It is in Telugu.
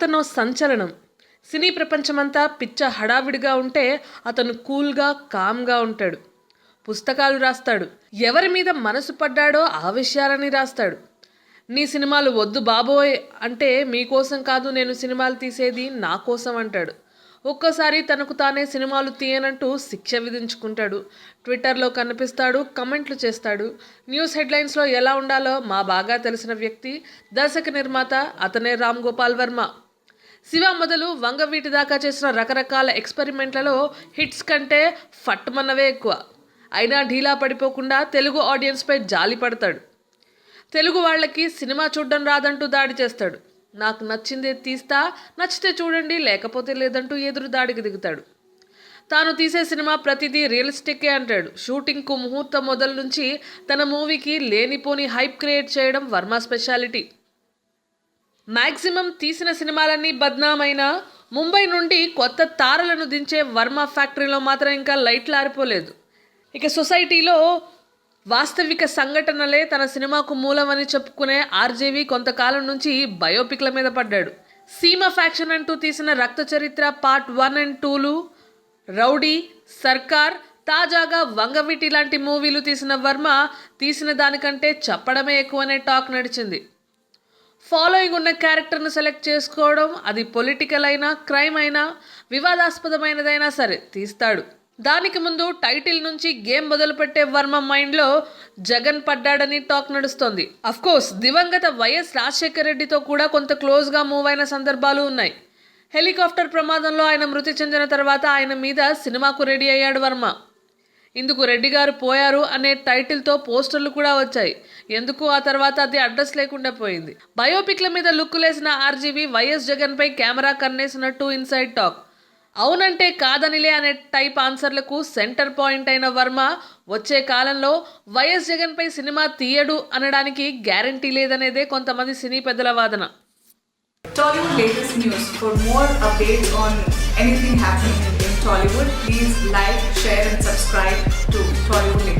అతను సంచలనం. సినీ ప్రపంచమంతా పిచ్చ హడావిడిగా ఉంటే అతను కూల్గా కామ్గా ఉంటాడు. పుస్తకాలు రాస్తాడు. ఎవరి మీద మనసు పడ్డాడో ఆ విషయాలని రాస్తాడు. నీ సినిమాలు వద్దు బాబోయ్ అంటే మీకోసం కాదు నేను సినిమాలు తీసేది నా కోసం అంటాడు. ఒక్కోసారి తనకు తానే సినిమాలు తీయనంటూ శిక్ష విధించుకుంటాడు. ట్విట్టర్లో కనిపిస్తాడు కమెంట్లు చేస్తాడు. న్యూస్ హెడ్లైన్స్లో ఎలా ఉండాలో మా బాగా తెలిసిన వ్యక్తి దర్శక నిర్మాత అతనే రామ్ గోపాల్ వర్మ. శివ మొదలు వంగవీటి దాకా చేసిన రకరకాల ఎక్స్పెరిమెంట్లలో హిట్స్ కంటే ఫట్మన్నవే ఎక్కువ. అయినా ఢీలా పడిపోకుండా తెలుగు ఆడియన్స్పై జాలి పడతాడు. తెలుగు వాళ్ళకి సినిమా చూడడం రాదంటూ దాడి చేస్తాడు. నాకు నచ్చిందే తీస్తా నచ్చితే చూడండి లేకపోతే లేదంటూ ఎదురు దాడికి దిగుతాడు. తాను తీసే సినిమా ప్రతిదీ రియలిస్టిక్కే అంటాడు. షూటింగ్కు ముహూర్తం మొదలు నుంచి తన మూవీకి లేనిపోని హైప్ క్రియేట్ చేయడం వర్మ స్పెషాలిటీ. మ్యాక్సిమం తీసిన సినిమాలన్నీ బద్నామైన? ముంబై నుండి కొత్త తారలను దించే వర్మ ఫ్యాక్టరీలో మాత్రం ఇంకా లైట్లు ఆరిపోలేదు. ఇక సొసైటీలో వాస్తవిక సంఘటనలే తన సినిమాకు మూలమని చెప్పుకునే ఆర్జేవి కొంతకాలం నుంచి బయోపిక్ల మీద పడ్డాడు. సీమ ఫ్యాక్షన్ అంటూ తీసిన Rakta Charitra part one and tool rowdy Sarkar తాజాగా వంగవీటి లాంటి మూవీలు తీసిన వర్మ తీసిన దానికంటే చెప్పడమే ఎక్కువనే టాక్ నడిచింది. ఫాలోయింగ్ ఉన్న క్యారెక్టర్ను సెలెక్ట్ చేసుకోవడం అది పొలిటికల్ అయినా క్రైమ్ అయినా వివాదాస్పదమైనదైనా సరే తీస్తాడు. దానికి ముందు టైటిల్ నుంచి గేమ్ మొదలుపెట్టే వర్మ మైండ్లో జగన్ పడ్డాడని టాక్ నడుస్తోంది. కోర్స్ దివంగత వైఎస్ రాజశేఖర రెడ్డితో కూడా కొంత క్లోజ్గా మూవ్ అయిన సందర్భాలు ఉన్నాయి. హెలికాప్టర్ ప్రమాదంలో ఆయన మృతి చెందిన తర్వాత ఆయన మీద సినిమాకు రెడీ అయ్యాడు వర్మ. ఇందుకు రెడ్డి గారు పోయారు అనే టైటిల్తో పోస్టర్లు కూడా వచ్చాయి. ఎందుకు? ఆ తర్వాత అది అడ్రస్ లేకుండా పోయింది. బయోపిక్ల మీద లుక్కులేసిన ఆర్జీవి వైఎస్ జగన్పై కెమెరా కన్నేసినట్టు ఇన్సైడ్ టాక్. అవునంటే కాదనిలే అనే టైప్ ఆన్సర్లకు సెంటర్ పాయింట్ అయిన వర్మ వచ్చే కాలంలో వైఎస్ జగన్పై సినిమా తీయడు అనడానికి గ్యారంటీ లేదనేదే కొంతమంది సినీ పెద్దల వాదన. Please like, share, and subscribe to Tollywood latest.